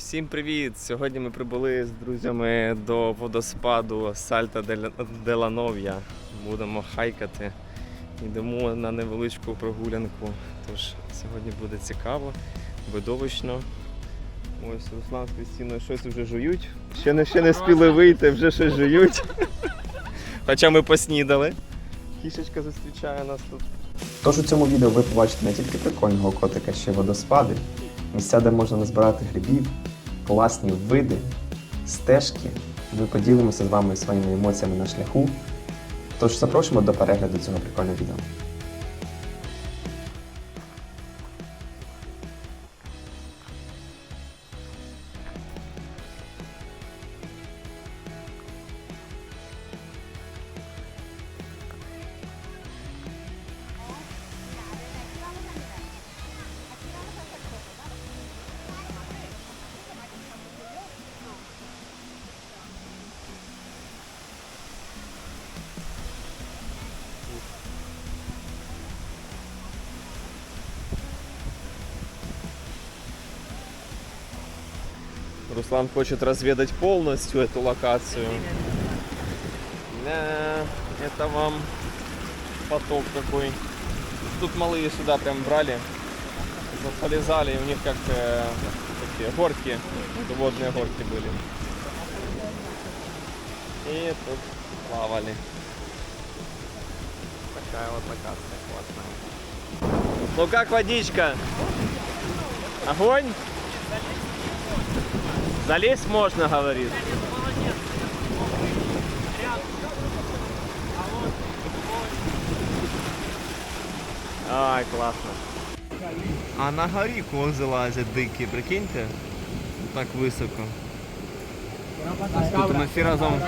Всім привіт! Сьогодні ми прибули з друзями до водоспаду Сальта де Ланов'я. Будемо хайкати. Йдемо на невеличку прогулянку. Тож сьогодні буде цікаво, видовищно. Ось Руслан з Крістіною щось вже жують. Ще не, ще не спіли вийти, вже щось жують. Хоча ми поснідали. Кішечка зустрічає нас тут. Тож у цьому відео ви побачите не тільки прикольного котика, ще й водоспади, місця, де можна назбирати грибів, класні види, стежки. Ми поділимося з вами своїми емоціями на шляху. Тож запрошуємо до перегляду цього прикольного відео. Руслан хочет разведать полностью эту локацию. Да, это вам поток такой. Тут малые сюда прям брали, залезали, и у них как э, такие горки, водные горки были. И тут плавали. Такая вот локация классная. Ну как водичка? Огонь? Залезть можно, говорит. Ай, класно. А на горі кози лазять дикі, прикиньте? Так високо. Тут ми всі разом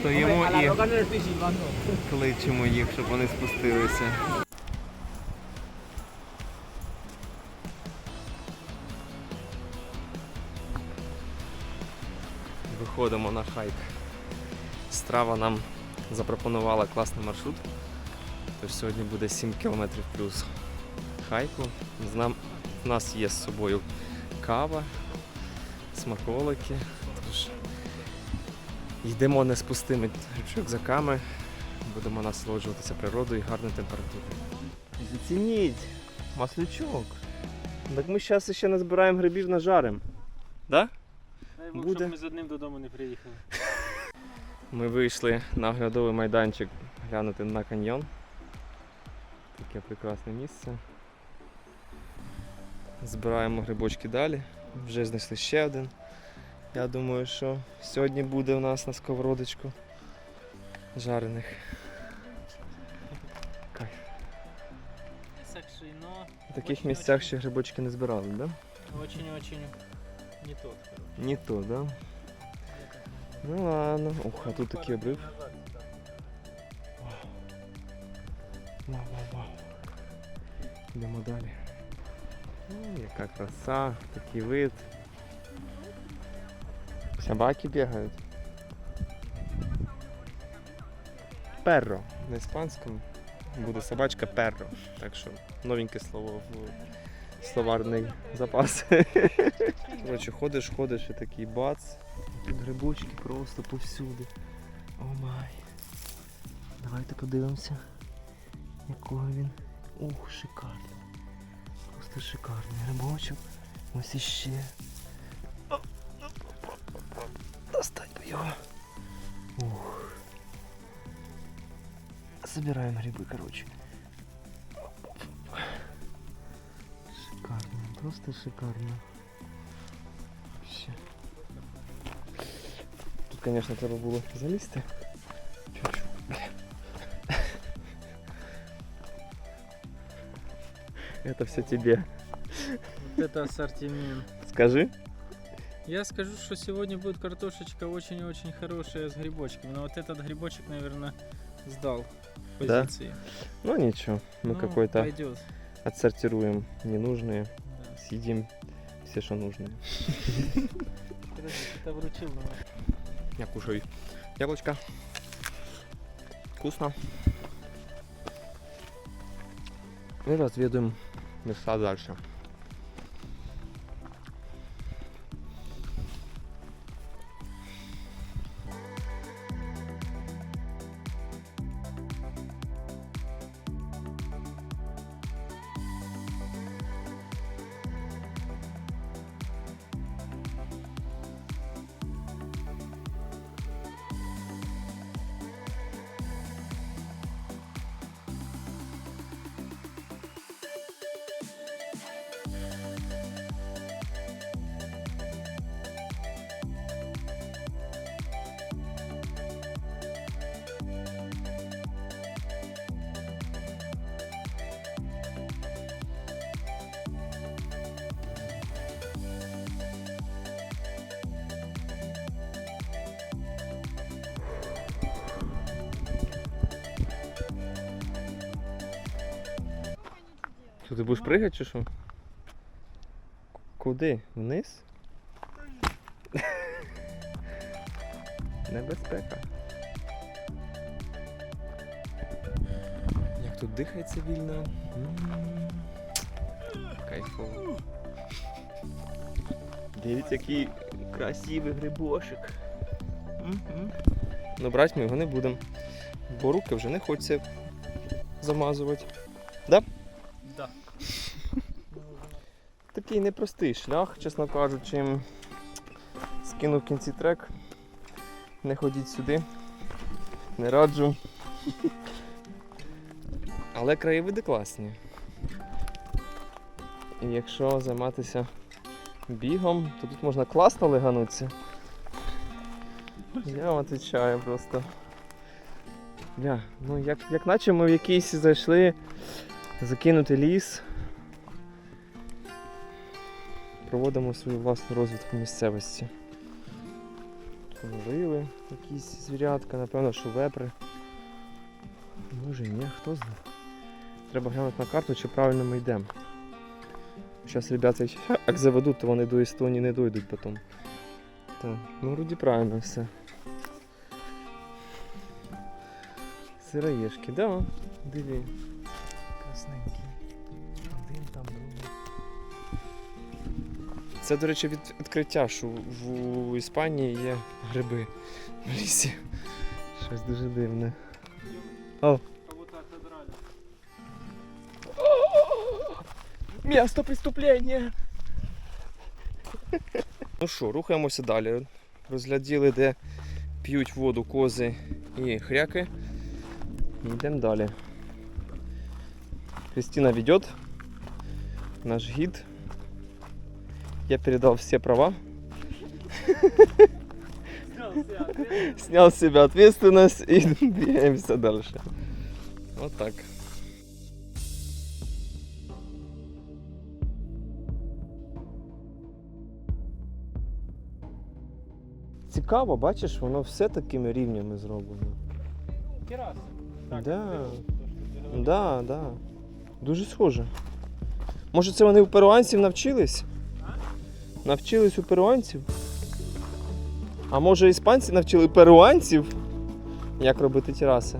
стоїмо і кличемо їх, щоб вони спустилися. Виходимо на хайк. Страва нам запропонувала класний маршрут. Тож сьогодні буде 7 км плюс хайку. З нам, в нас є з собою кава, смаколики. Тож йдемо не з пустими рюкзаками, будемо насолоджуватися природою і гарною температурою. Зацініть, маслючок. Так ми зараз ще назбираємо грибів нажарим. Да? Дай Бог, Буде. щоб ми з одним додому не приїхали. Ми вийшли на оглядовий майданчик глянути на каньйон. Таке прекрасне місце. Збираємо грибочки далі. Вже знайшли ще один. Я думаю, що сьогодні буде у нас на сковородочку жарених. Кайф. В таких місцях ще грибочки не збирали, да? Очень-очень не тот. короче. Не то, да? Ну ладно. Ух, а тут такий обрив. Вау, вау, далі. О, яка краса, такий вид. Собаки бігають. Перро. На іспанському буде собачка перро. Так що новеньке слово в словарний запас. Коротше, ходиш, ходиш і такий бац. Тут грибочки просто повсюди. О май. Давайте подивимося. Якого він. Ух, шикарний. Просто шикарний грибочок. Ось іще. Достать би його. Ух. Забираємо гриби, коротше. Просто шикарно. Ще. Тут, конечно, треба було залізти. Это все тебе. Вот это ассортимент. Скажи. Я скажу, что сегодня будет картошечка очень-очень хорошая с грибочками. Но вот этот грибочек, наверное, сдал Да? позиции. Ну ничего, мы Ну, какой-то отсортируем ненужные, Да. Съедим все, что. Подожди, ты вручил нам. Я кушаю яблочко. Вкусно. И разведываем места дальше. Що ти будеш пригати чи що? Куди? Вниз? Небезпека. Як тут дихається вільно. Кайфово. Дивіться, який красивий грибочок. Мгм. Ну, брати ми його не будемо. Бо руки вже не хочеться замазувати. Такий непростий шлях, чесно кажучи. Скинув в кінці трек. Не ходіть сюди. Не раджу. Але краєвиди класні. І якщо займатися бігом, то тут можна класно леганутися. Я вам відповідаю просто. Бля, ну як, як наче ми в якийсь зайшли закинути ліс. Проводимо свою власну розвідку місцевості. Ловили якісь звірятка, напевно, що вепри. Може ні, хто знає. Треба глянути на карту, чи правильно ми йдемо. Зараз ребята як заведуть, то вони до Естонії не дойдуть потім. Так, ну вроді правильно все. Сироєшки, да, диви. Це, до речі, від відкриття, що в Іспанії є гриби в лісі. Щось дуже дивне. Отодрали. Місто преступлення. Ну що, рухаємося далі. Розгляділи, де п'ють воду кози і хряки. І йдемо далі. Кристина ведет. Наш гид. Я передал все права. Снял с себя ответственность и двигаемся дальше. Вот так. Цікаво, бачиш, воно все такими рівнями зроблено. Да. Да, да. Дуже схоже. Може це вони у перуанців навчились? Навчились у перуанців? А може іспанці навчили перуанців, як робити тераси?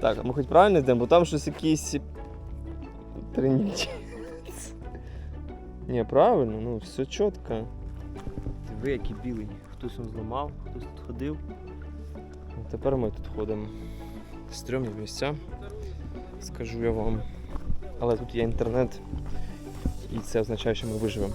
Так, ми хоч правильно йдемо, бо там щось якісь тренічі. Ні, правильно, ну все чітко. Диви, який білий. Хтось він зламав, хтось тут ходив. Тепер ми тут ходимо. Стрьомні місця, скажу я вам. Але тут є інтернет, і це означає, що ми виживемо.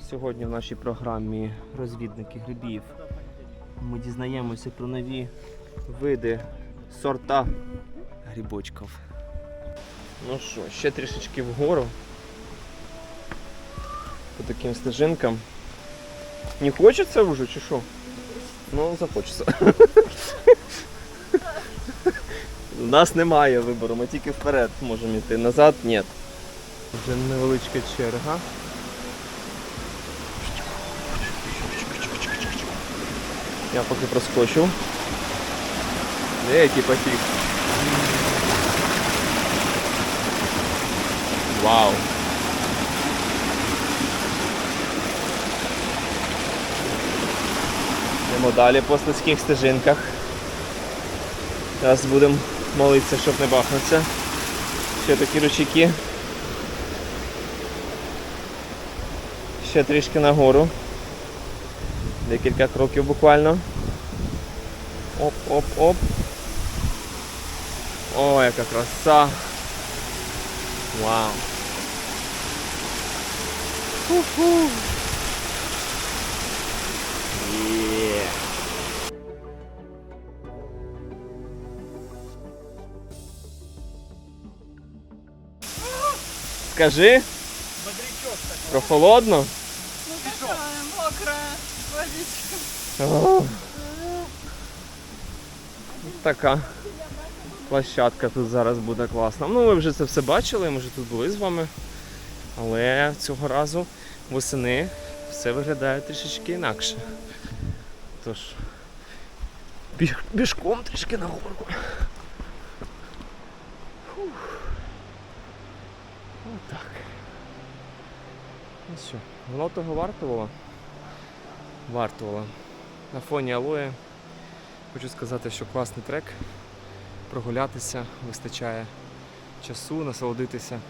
Сьогодні в нашій програмі розвідники грибів ми дізнаємося про нові види сорта грибочків. Ну що, ще трішечки вгору. По таким стежинкам. Не хочеться вже чи що? Ну, захочеться. У нас немає вибору, ми тільки вперед можемо йти. Назад ні. Вже невеличка черга. Я поки проскочу. Де який потік? Вау! Йдемо далі по слизьких стежинках. Зараз будемо молитися, щоб не бахнутися. Ще такі ручейки. Ще трішки нагору. Декілька кроків буквально. Оп-оп-оп. О, яка краса. Вау. Ху-ху. Є. Скажи, Бодрячок такой. прохолодно? Ну такая мокрая водичка. О. Така. площадка тут зараз буде класна. Ну, ви вже це все бачили, ми вже тут були з вами. Але цього разу восени все виглядає трішечки інакше. Тож, біжком трішки нагору. Фух. Отак. Ну що, воно того вартувало? Вартувало. На фоні алоє хочу сказати, що класний трек. Прогулятися вистачає часу, насолодитися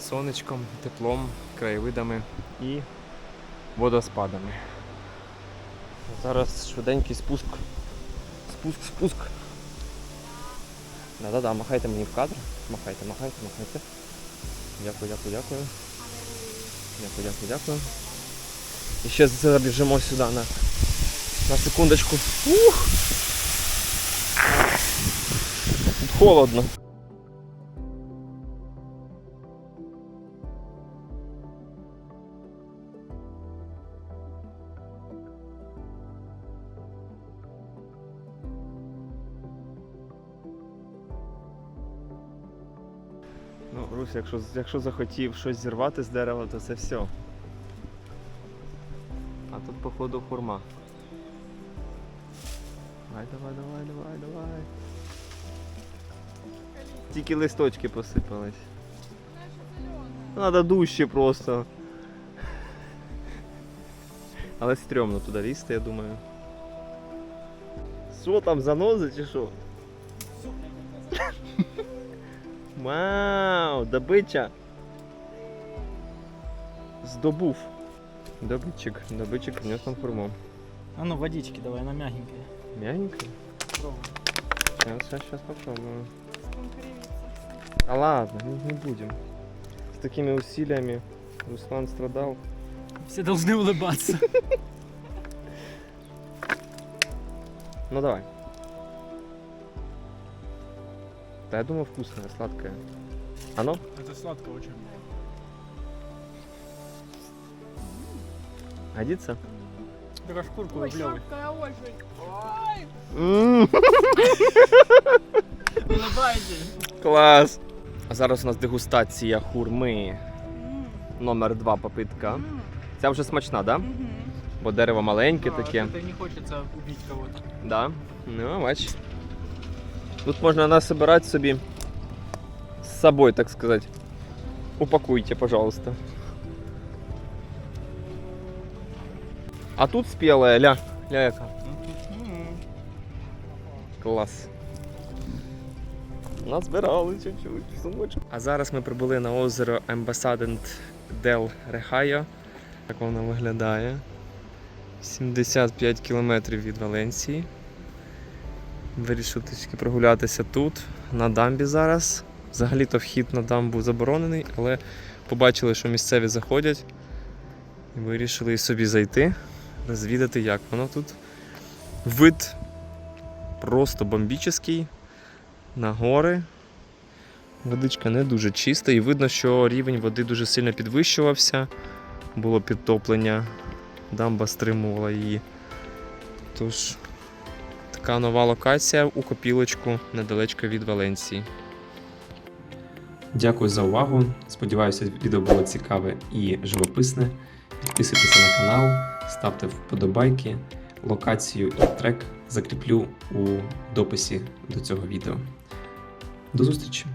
сонечком, теплом, краєвидами і водоспадами. Зараз швиденький спуск. Спуск, спуск. Да-да-да, махайте мені в кадр. Махайте, махайте, махайте. Дякую, дякую, дякую. Дякую, дякую, дякую. І ще забіжимо сюди на, на секундочку. Ух! Тут холодно. Ну, якщо, якщо захотів щось зірвати з дерева, то це все. А тут, походу, хурма. Давай, давай, давай, давай, давай. Тільки листочки посипались. Надо дужче просто. Але стрьомно туди лізти, я думаю. Що там, занози чи що? Вау, добича. Здобув. Добытчик, добытчик принес нам хурму. А ну, водички давай, она мягенькая. Мягенький? Пробуй. Сейчас, сейчас, сейчас попробую. А ладно, не, не будем. С такими усилиями Руслан страдал. Все должны улыбаться. Ну давай. Да я думаю вкусное, сладкое. Оно? Это сладко очень. Годится? Только шкурку Ой, выплевывай. сладкая очень. Ой, Улыбайтесь. Клас! А зараз у нас дегустація хурми. Номер два попитка. Ця вже смачна, да? Бо дерево маленьке таке. Это не хочется убить кого-то. Да. Ну, бач. Тут можна насобирати собі з собою, так сказати. Упакуйте, пожалуйста. А тут спелая, ля. Ля яка. Клас. Назбирали чуть-чуть сумочку. А зараз ми прибули на озеро Ембасадент Дел Рехайо. Так воно виглядає. 75 кілометрів від Валенції. Вирішив трішки прогулятися тут, на дамбі зараз. Взагалі-то вхід на дамбу заборонений, але побачили, що місцеві заходять. І вирішили і собі зайти, розвідати, як воно тут. Вид просто бомбічний. На гори. Водичка не дуже чиста, і видно, що рівень води дуже сильно підвищувався. Було підтоплення, дамба стримувала її. Тож, така нова локація у копілочку недалечко від Валенції. Дякую за увагу. Сподіваюся, відео було цікаве і живописне. Підписуйтесь на канал, ставте вподобайки. Локацію і трек закріплю у дописі до цього відео. До зустрічі!